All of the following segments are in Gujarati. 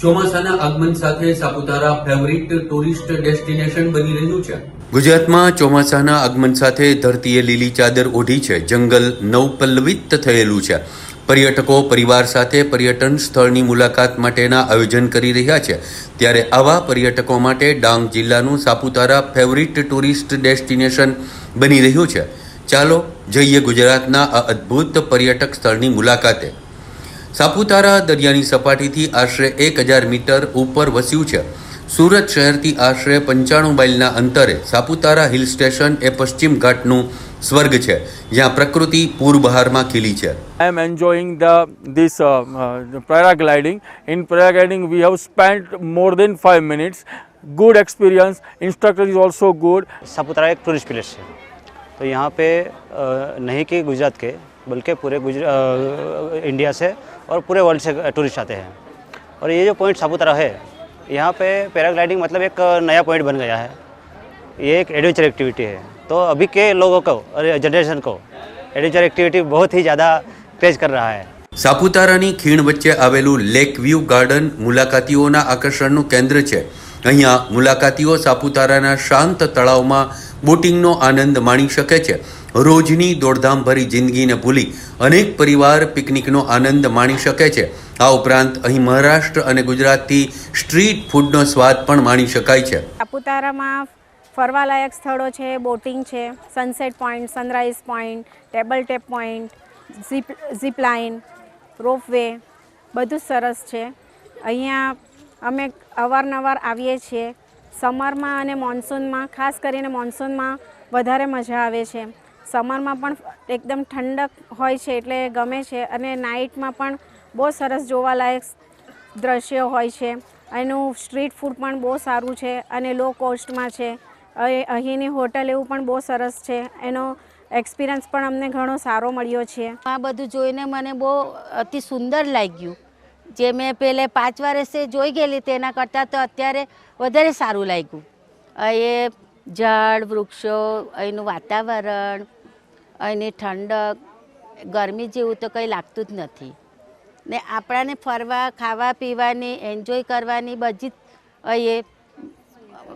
ચોમાસાના આગમન સાથે સાપુતારા ફેવરિટ ટુરિસ્ટ ડેસ્ટિનેશન બની રહ્યું છે. ગુજરાતમાં ચોમાસાના આગમન સાથે ધરતીએ લીલી ચાદર ઓઢી છે. જંગલ નવપલ્લવિત થયેલું છે. પર્યટકો પરિવાર સાથે પર્યટન સ્થળની મુલાકાત માટેના આયોજન કરી રહ્યા છે. ત્યારે આવા પર્યટકો માટે ડાંગ જિલ્લાનું સાપુતારા ફેવરિટ ટુરિસ્ટ ડેસ્ટિનેશન બની રહ્યું છે. ચાલો જઈએ ગુજરાતના આ અદ્ભુત પર્યટક સ્થળની મુલાકાતે. સાપુતારા દરિયાની સપાટીથી આશરે એક હજાર મીટર ઉપર વસ્યું છે સુરત શહેરથી આશરે પંચાણું માઇલના અંતરે સાપુતારા હિલ સ્ટેશન એ પશ્ચિમ ઘાટનું સ્વર્ગ છે જ્યાં પ્રકૃતિ પૂરબહારમાં ખીલી છે I am enjoying the this uh, uh, the paragliding. In paragliding, we have spent more than five minutes. Good experience. Instructor is also good. Saputara एक टूरिस्ट प्लेस है तो यहाँ पे अ, नहीं कि गुजरात के बल्कि पूरे गुजरा अ, इंडिया से और पूरे वर्ल्ड से टूरिस्ट आते हैं। और ये जो पॉइंट सापुतारा है, यहाँ पे पैराग्लाइडिंग मतलब एक नया पॉइंट बन गया है। ये एक एडवेंचर एक्टिविटी है। तो अभी के लोगों को और जनरेशन को एडवेंचर एक्टिविटी बहुत ही ज़्यादा क्रेज कर रहा है। સાપુતારાની ખીણ વચ્ચે આવેલું લેક વ્યૂ ગાર્ડન મુલાકાતીઓના આકર્ષણનું કેન્દ્ર છે. અહીંયા મુલાકાતીઓ સાપુતારાના શાંત તળાવમાં બોટિંગનો આનંદ માણી શકે છે. રોજની દોડધામભરી જિંદગીને ભૂલી અનેક પરિવાર પિકનિકનો આનંદ માણી શકે છે. આ ઉપરાંત અહીં મહારાષ્ટ્ર અને ગુજરાતથી સ્ટ્રીટ ફૂડનો સ્વાદ પણ માણી શકાય છે. સાપુતારામાં ફરવાલાયક સ્થળો છે, બોટિંગ છે sunset point sunrise point table top point zip zip line ropeway, બધું સરસ છે. અહીંયા અમે અવારનવાર આવીએ છીએ. સમરમાં અને મોન્સૂનમાં, ખાસ કરીને મોન્સૂનમાં વધારે મજા આવે છે. સમરમાં પણ એકદમ ઠંડક હોય છે એટલે ગમે છે અને નાઇટમાં પણ બહુ સરસ જોવાલાયક દ્રશ્યો હોય છે. એનું સ્ટ્રીટ ફૂડ પણ બહુ સારું છે અને લો કોસ્ટમાં છે. અહીં અહીંની હોટલ એવું પણ બહુ સરસ છે. એનો એક્સપિરિયન્સ પણ અમને ઘણો સારો મળ્યો છે. આ બધું જોઈને મને બહુ અતિ સુંદર લાગ્યું. જે મેં પહેલે પાંચ વર્ષે જોઈ ગયેલી તેના કરતાં તો અત્યારે વધારે સારું લાગ્યું. એ ઝાડ, વૃક્ષો, અહીંનું વાતાવરણ, અહીંની ઠંડક, ગરમી જેવું તો કંઈ લાગતું જ નથી. ને આપણાને ફરવા, ખાવા, પીવાની એન્જોય કરવાની બધી અહીં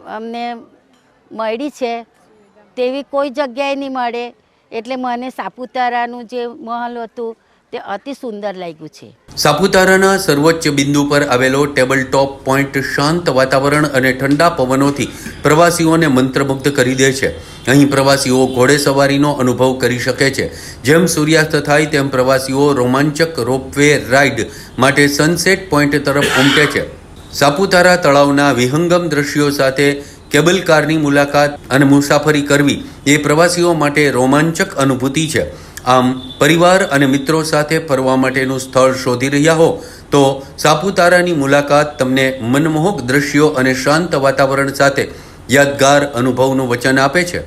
અમને મળી છે. તેવી કોઈ જગ્યાએ નહીં મળે. એટલે મને સાપુતારાનું જે મહલ હતું, તે અતિ સુંદર લાગ્યું છે. સાપુતારાના સર્વોચ્ચ બિંદુ પર આવેલો ટેબલ ટોપ પોઈન્ટ શાંત વાતાવરણ અને ઠંડા પવનોથી પ્રવાસીઓને મંત્રમુગ્ધ કરી દે છે. અહીં પ્રવાસીઓ ઘોડે સવારીનો અનુભવ કરી શકે છે. જેમ સૂર્યાસ્ત થાય, તેમ પ્રવાસીઓ રોમાંચક રોપવે રાઇડ માટે સનસેટ પોઈન્ટ તરફ ઉમટે છે. સાપુતારા તળાવના વિહંગમ દ્રશ્યો સાથે કેબલ કારની મુલાકાત અને મુસાફરી કરવી એ પ્રવાસીઓ માટે રોમાંચક અનુભૂતિ છે. આમ, પરિવાર અને મિત્રો સાથે ફરવા માટેનું સ્થળ શોધી રહ્યા હો, તો સાપુતારાની મુલાકાત તમને મનમોહક દ્રશ્યો અને શાંત વાતાવરણ સાથે યાદગાર અનુભવનું વચન આપે છે.